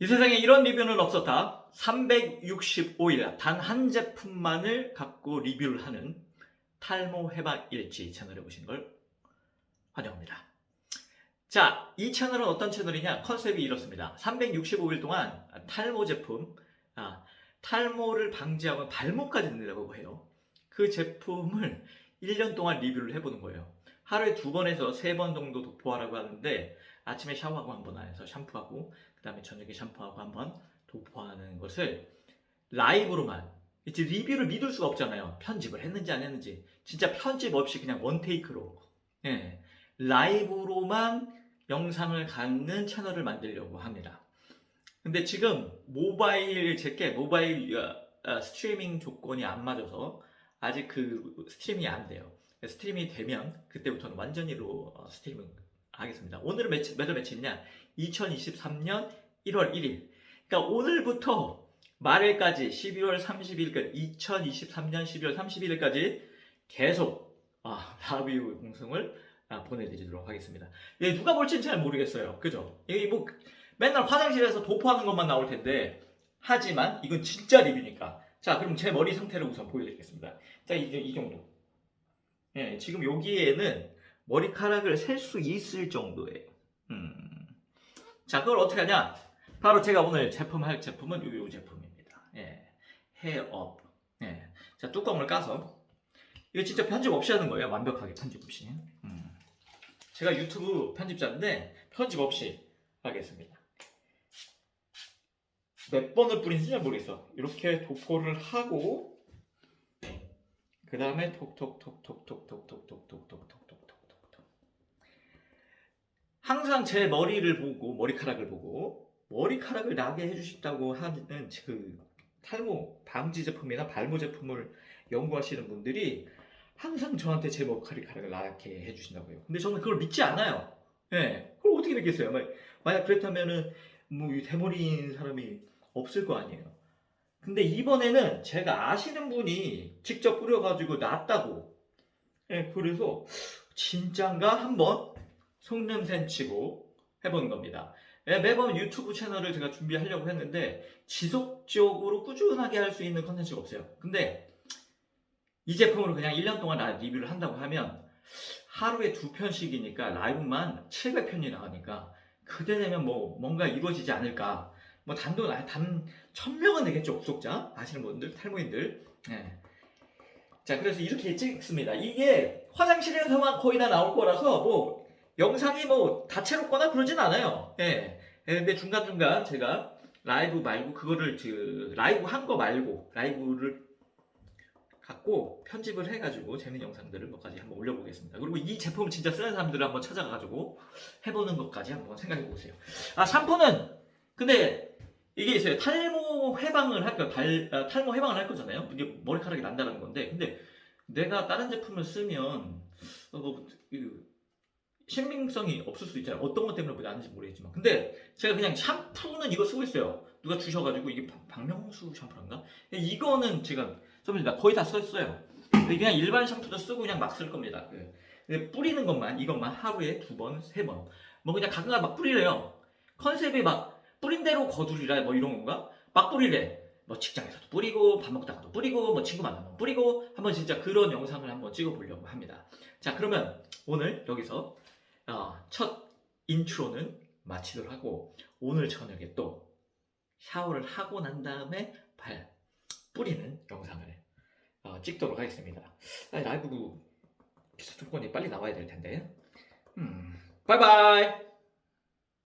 이 세상에 이런 리뷰는 없었다. 365일 단 한 제품만을 갖고 리뷰를 하는 탈모 해박 일지 채널에 오신 걸 환영합니다. 자, 이 채널은 어떤 채널이냐? 컨셉이 이렇습니다. 365일 동안 탈모 제품, 아, 탈모를 방지하고 발모까지 된다고 해요. 그 제품을 1년 동안 리뷰를 해보는 거예요. 하루에 두 번에서 세 번 정도 도포하라고 하는데 아침에 샤워하고 한번 안에서 샴푸하고 그 다음에 저녁에 샴푸하고 한 번 도포하는 것을 라이브로만 이제 리뷰를 믿을 수가 없잖아요. 편집을 했는지 안 했는지 진짜 편집 없이 그냥 원 테이크로 예, 라이브로만 영상을 갖는 채널을 만들려고 합니다. 근데 지금 모바일 제게 모바일 어, 어, 스트리밍 조건이 안 맞아서 아직 그 스트리밍이 안 돼요. 스트리밍이 되면 그때부터는 완전히로 어, 스트리밍 하겠습니다. 오늘은 며칠, 몇월 며칠이냐? 2023년 1월 1일. 그러니까 오늘부터 말일까지 12월 30일까지 2023년 12월 31일까지 계속 아, 라비우 공성을 아, 보내드리도록 하겠습니다. 예, 누가 볼지는 잘 모르겠어요. 그죠? 이뭐 맨날 화장실에서 도포하는 것만 나올 텐데 하지만 이건 진짜 리뷰니까. 자, 그럼 제 머리 상태를 우선 보여드리겠습니다. 자, 이, 이 정도. 예, 지금 여기에는 머리카락을 셀 수 있을 정도예요. 음. 자, 그걸 어떻게 하냐? 바로 제가 오늘 제품할 제품은 요, 요 제품입니다. 예. 헤어업. 예. 자, 뚜껑을 까서 이거 진짜 편집 없이 하는 거예요. 완벽하게 편집 없이. 음. 제가 유튜브 편집자인데 편집 없이 하겠습니다. 몇 번을 뿌린지 잘 모르겠어. 이렇게 도포를 하고 그 다음에 톡톡톡톡톡톡톡톡톡톡톡톡톡톡톡 항상 제 머리를 보고 머리카락을 보고 머리카락을 나게 해주신다고 하는 그 탈모 방지 제품이나 발모 제품을 연구하시는 분들이 항상 저한테 제 머리카락을 나게 해주신다고 해요. 근데 저는 그걸 믿지 않아요. 예, 그걸 어떻게 믿겠어요? 만약, 그렇다면은 뭐이 대머리인 사람이 없을 거 아니에요. 근데 이번에는 제가 아시는 분이 직접 뿌려가지고 낫다고. 예, 그래서 진짠가 한번 속냄새 치고 해보는 겁니다. 예, 매번 유튜브 채널을 제가 준비하려고 했는데 지속적으로 꾸준하게 할 수 있는 컨텐츠가 없어요. 근데 이 제품으로 그냥 1년 동안 나 리뷰를 한다고 하면 하루에 두 편씩이니까 라이브만 700편이 나가니까 그때 되면 뭐 뭔가 이루어지지 않을까. 뭐 단돈 단 1000명은 되겠죠 구독자 아시는 분들 탈모인들 예. 자 그래서 이렇게 찍습니다 이게 화장실에서만 거의 다 나올 거라서 뭐 영상이 뭐 다채롭거나 그러진 않아요 예. 예, 근데 중간중간 제가 라이브 말고 그거를 그 라이브 한 거 말고 라이브를 갖고 편집을 해가지고 재밌는 영상들을 몇 가지 한번 올려보겠습니다. 그리고 이 제품을 진짜 쓰는 사람들을 한번 찾아가가지고 해보는 것까지 한번 생각해 보세요. 아 샴푸는 근데 이게 있어요. 탈모 해방을 할 거, 발, 아, 탈모 해방을 할 거잖아요. 이게 머리카락이 난다는 건데, 근데 내가 다른 제품을 쓰면 어, 뭐 그, 신빙성이 없을 수 있잖아요. 어떤 것 때문에 나는지 모르겠지만, 근데 제가 그냥 샴푸는 이거 쓰고 있어요. 누가 주셔가지고 이게 박- 박명수 샴푸인가? 이거는 제가 써봅니다. 거의 다 썼어요. 그냥 일반 샴푸도 쓰고 그냥 막 쓸 겁니다. 그, 근데 뿌리는 것만 이것만 하루에 두 번, 세 번. 뭐 그냥 가끔가다 막 뿌리래요. 컨셉이 막 뿌린 대로 거두리라 뭐 이런 건가? 막 뿌리래. 뭐 직장에서도 뿌리고 밥 먹다가도 뿌리고 뭐 친구 만나면 뿌리고 한번 진짜 그런 영상을 한번 찍어보려고 합니다. 자 그러면 오늘 여기서 어, 첫 인트로는 마치도록 하고 오늘 저녁에 또 샤워를 하고 난 다음에 발 뿌리는 영상을 어, 찍도록 하겠습니다. 아, 라이브 조건이 빨리 나와야 될 텐데. 음, 바이바이.